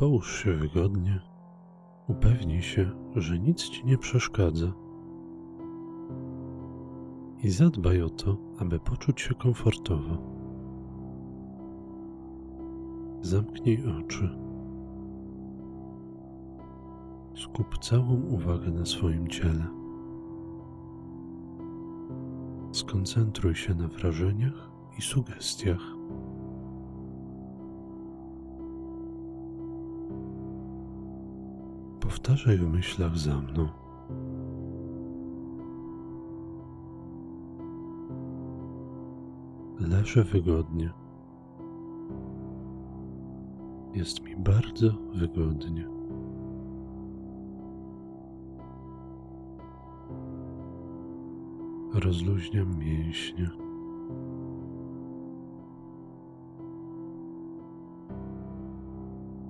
Połóż się wygodnie. Upewnij się, że nic ci nie przeszkadza. I zadbaj o to, aby poczuć się komfortowo. Zamknij oczy. Skup całą uwagę na swoim ciele. Skoncentruj się na wrażeniach i sugestiach. Powtarzaj w myślach za mną. Leżę wygodnie. Jest mi bardzo wygodnie. Rozluźniam mięśnie.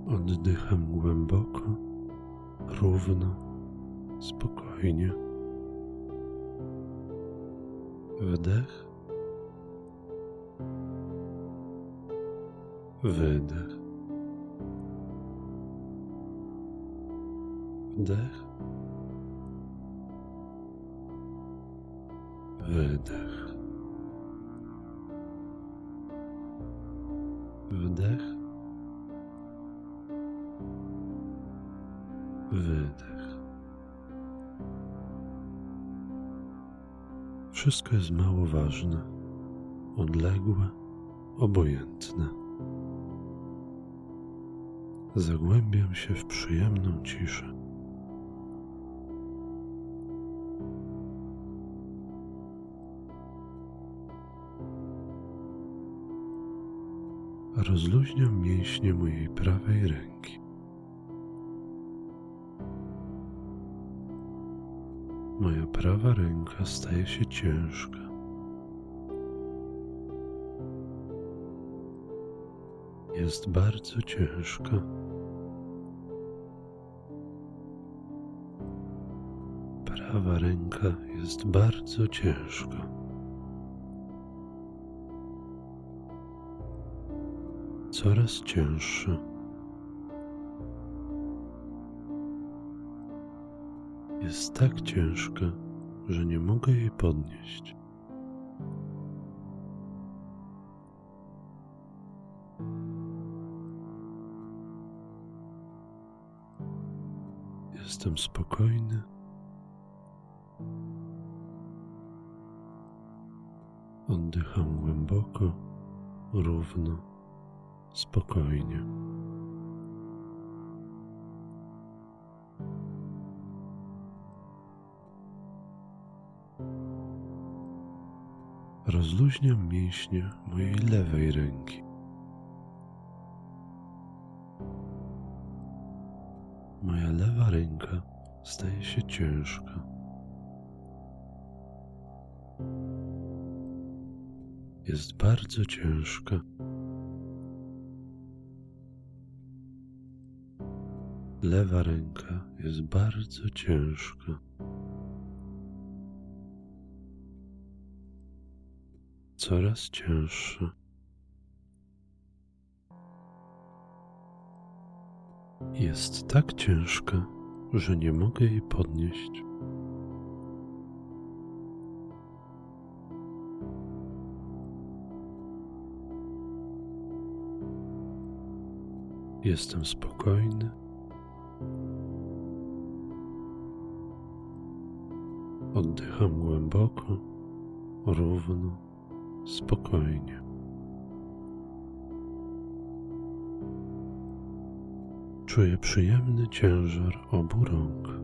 Oddycham głęboko, równo, spokojnie. Wdech, wydech, wdech, wydech, wdech, wydech. Wszystko jest mało ważne, odległe, obojętne. Zagłębiam się w przyjemną ciszę. Rozluźniam mięśnie mojej prawej ręki. Moja prawa ręka staje się ciężka. Jest bardzo ciężka. Prawa ręka jest bardzo ciężka. Coraz cięższa. Jest tak ciężka, że nie mogę jej podnieść. Jestem spokojny. Oddycham głęboko, równo, spokojnie. Rozluźniam mięśnie mojej lewej ręki. Moja lewa ręka staje się ciężka. Jest bardzo ciężka. Lewa ręka jest bardzo ciężka. Coraz cięższa. Jest tak ciężka, że nie mogę jej podnieść. Jestem spokojny. Oddycham głęboko, równo, spokojnie. Czuję przyjemny ciężar obu rąk.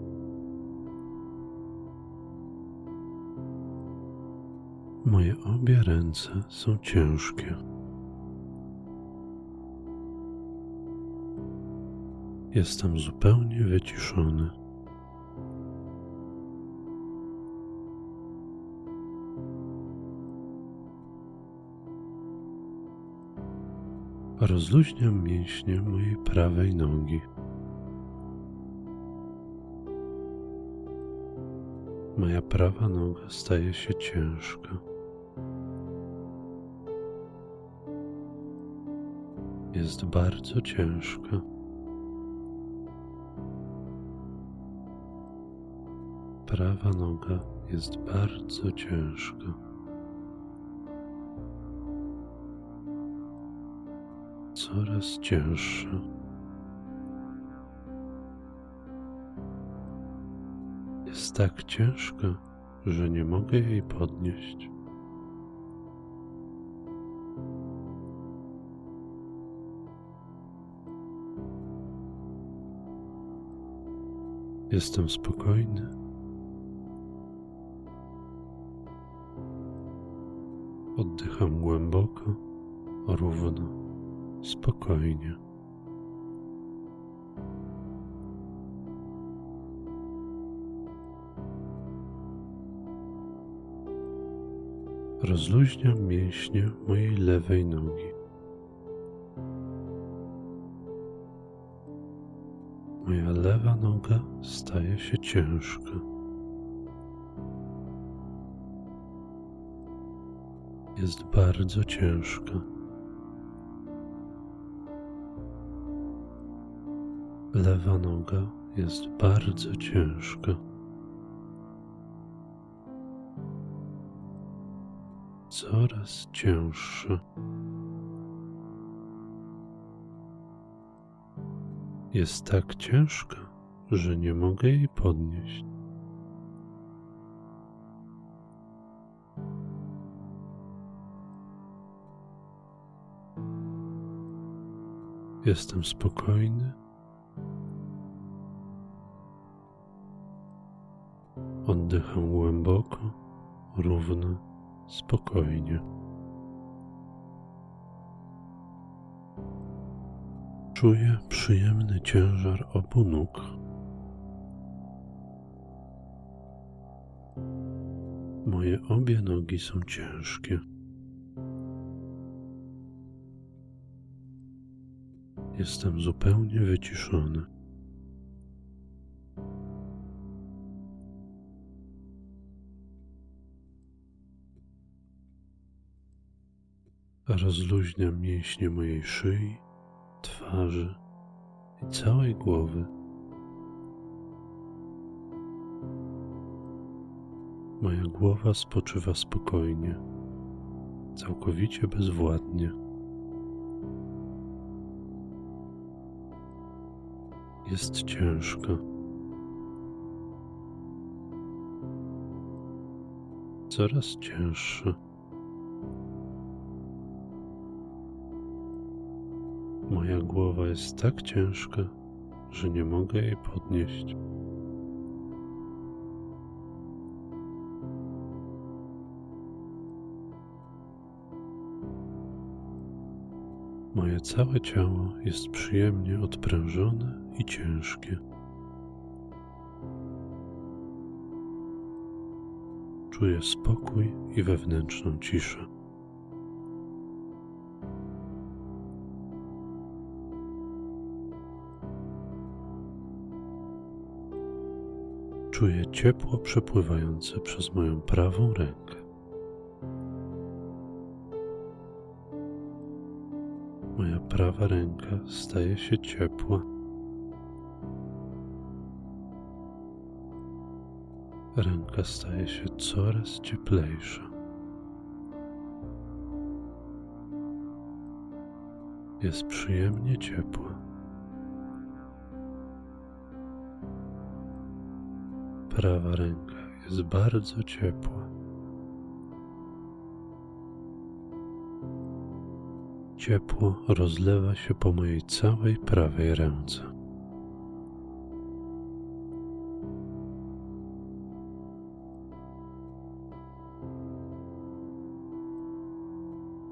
Moje obie ręce są ciężkie. Jestem zupełnie wyciszony. rozluźniam mięśnie mojej prawej nogi. Moja prawa noga staje się ciężka. Jest bardzo ciężka. Prawa noga jest bardzo ciężka. Coraz cięższa. Jest tak ciężka, że nie mogę jej podnieść. Jestem spokojny. Oddycham głęboko, równo, spokojnie. Rozluźniam mięśnie mojej lewej nogi. Moja lewa noga staje się ciężka. Jest bardzo ciężka. Lewa noga jest bardzo ciężka. Coraz cięższa. Jest tak ciężka, że nie mogę jej podnieść. Jestem spokojny. Oddycham głęboko, równo, spokojnie. Czuję przyjemny ciężar obu nóg. Moje obie nogi są ciężkie. Jestem zupełnie wyciszony. Rozluźniam mięśnie mojej szyi, twarzy i całej głowy. Moja głowa spoczywa spokojnie, całkowicie bezwładnie. Jest ciężka. Coraz cięższa. Głowa jest tak ciężka, że nie mogę jej podnieść. Moje całe ciało jest przyjemnie odprężone i ciężkie. Czuję spokój i wewnętrzną ciszę. Czuję ciepło przepływające przez moją prawą rękę. Moja prawa ręka staje się ciepła. Ręka staje się coraz cieplejsza. Jest przyjemnie ciepła. Prawa ręka jest bardzo ciepła. Ciepło rozlewa się po mojej całej prawej ręce.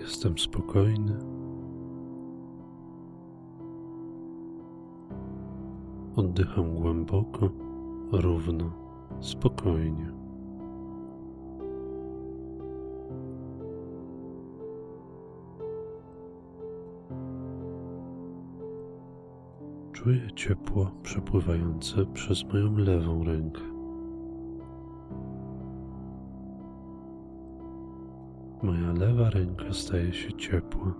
Jestem spokojny. Oddycham głęboko, równo, spokojnie. Czuję ciepło przepływające przez moją lewą rękę. Moja lewa ręka staje się ciepła.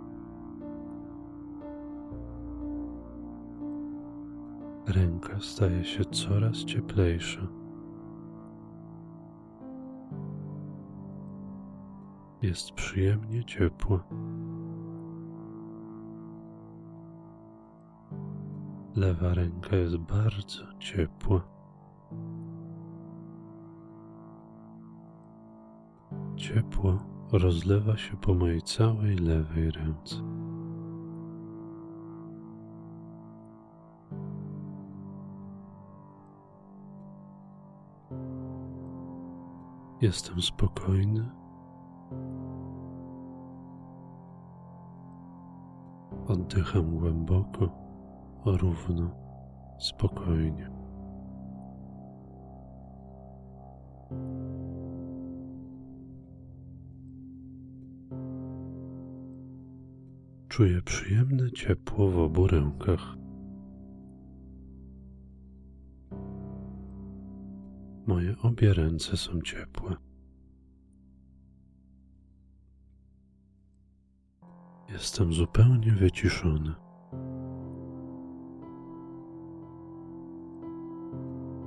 Ręka staje się coraz cieplejsza. Jest przyjemnie ciepła. Lewa ręka jest bardzo ciepła. Ciepło rozlewa się po mojej całej lewej ręce. Jestem spokojny. Oddycham głęboko, równo, spokojnie. Czuję przyjemne ciepło w obu rękach. Moje obie ręce są ciepłe. Jestem zupełnie wyciszony.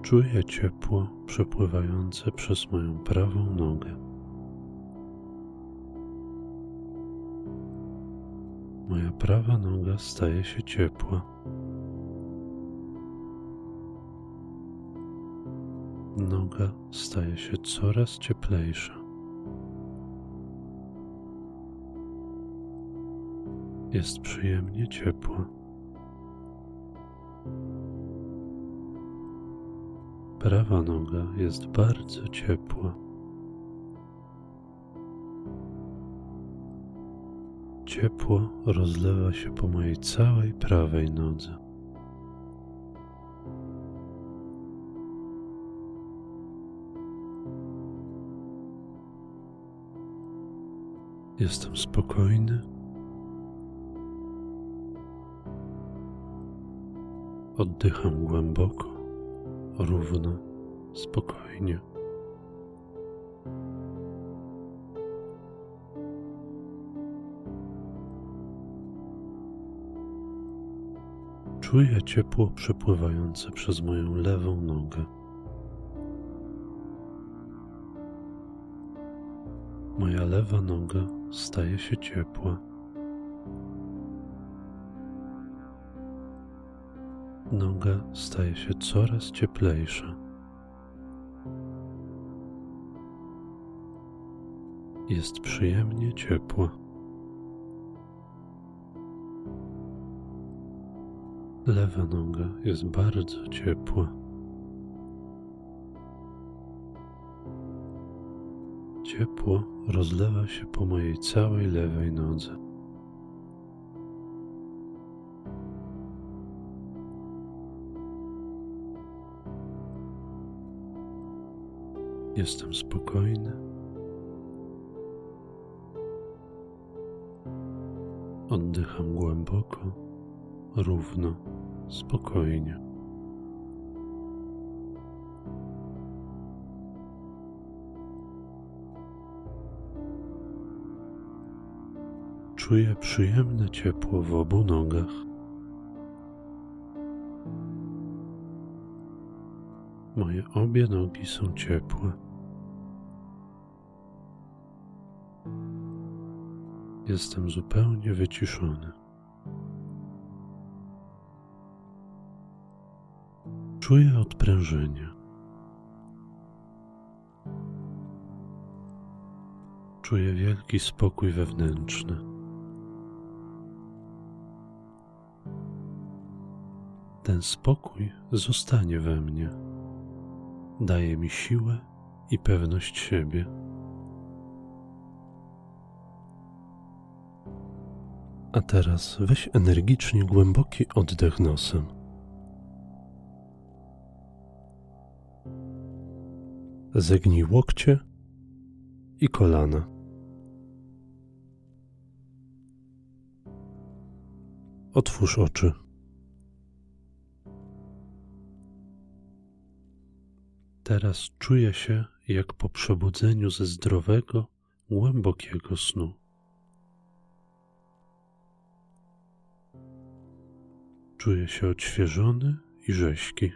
Czuję ciepło przepływające przez moją prawą nogę. Moja prawa noga staje się ciepła. Noga staje się coraz cieplejsza. Jest przyjemnie ciepła. Prawa noga jest bardzo ciepła. Ciepło rozlewa się po mojej całej prawej nodze. Jestem spokojny. Oddycham głęboko, równo, spokojnie. Czuję ciepło przepływające przez moją lewą nogę. Moja lewa noga staje się ciepła. Noga staje się coraz cieplejsza. Jest przyjemnie ciepła. Lewa noga jest bardzo ciepła. Ciepło rozlewa się po mojej całej lewej nodze. Jestem spokojny. Oddycham głęboko, równo, spokojnie. Czuję przyjemne ciepło w obu nogach. Moje obie nogi są ciepłe. Jestem zupełnie wyciszony. Czuję odprężenie. Czuję wielki spokój wewnętrzny. Ten spokój zostanie we mnie. Daje mi siłę i pewność siebie. A teraz weź energicznie głęboki oddech nosem. Zegnij łokcie i kolana. Otwórz oczy. Teraz czuję się jak po przebudzeniu ze zdrowego, głębokiego snu. Czuję się odświeżony i rześki.